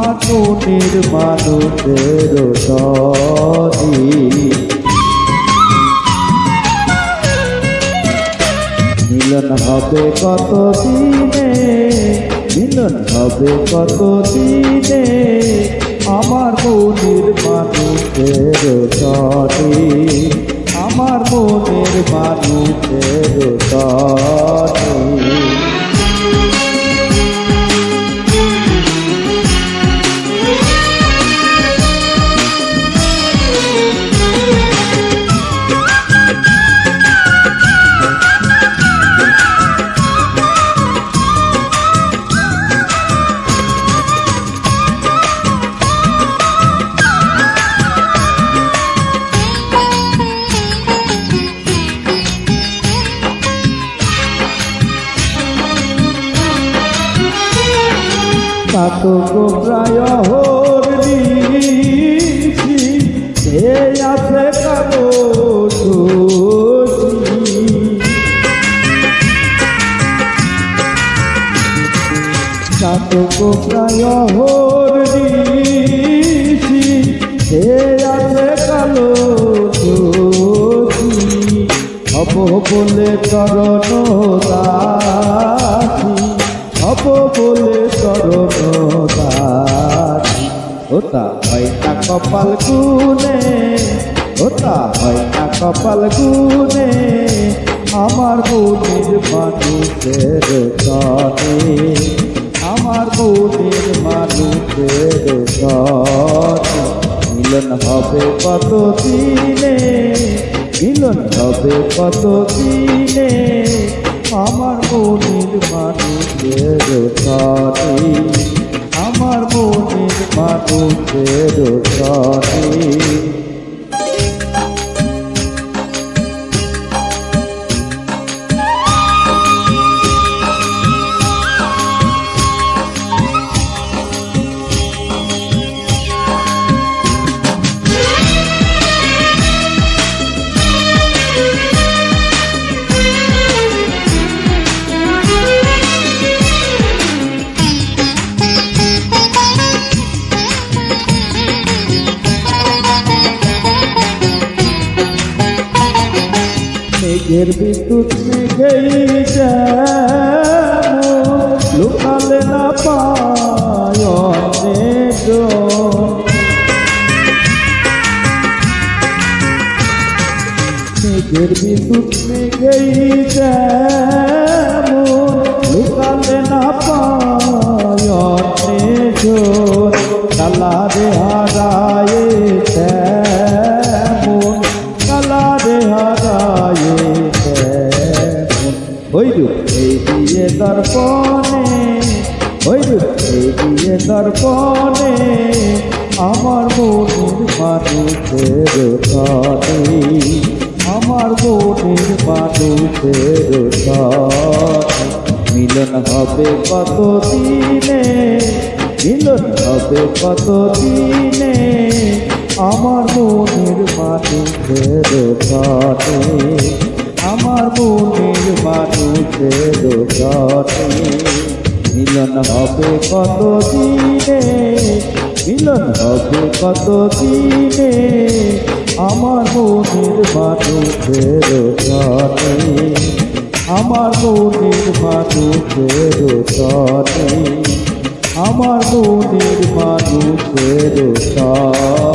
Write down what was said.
আমার মনের মানুষের ধনে মিলন হবে কত দিনে, মিলন হবে কত দিনে, আমার মনের মানুষের তনে আমার মনের মানুষের গো প্রায় হরিণী সে আছে কালো চাতক প্রায় হরিষি সে আছে কালো হব বলে চরণ ওটা হয় না কপাল গুনে ওটা হয় না কপাল গুনে আমার মনের মানুষের তনে আমার মনের মানুষের তনে মিলন হবে কত দিনে মিলন হবে কত দিনে আমার মনের মানুষের তনে আমার মনের মানুষের তনে মেঘের বিদ্যুৎ মেঘেই লুকালে না পায় মেঘের বিদ্যুৎ মেঘেই লুকালে না পায় অনেক কালারে হারায়ে ওই এই দিয়ে দর্পণে ওই এই দিয়ে দর্পণে আমার মনের মানুষের তনে আমার মনের মানুষের তনে মিলন হবে কত দিনে মিলন হবে কত দিনে আমার মনের মানুষের তনে আমার মনের মানুষের তনে মিলন হবে কত দিনে মিলন হবে কত দিনে আমার মনের মানুষের তনে আমার মনের মানুষের তনে আমার মনের মানুষের তনে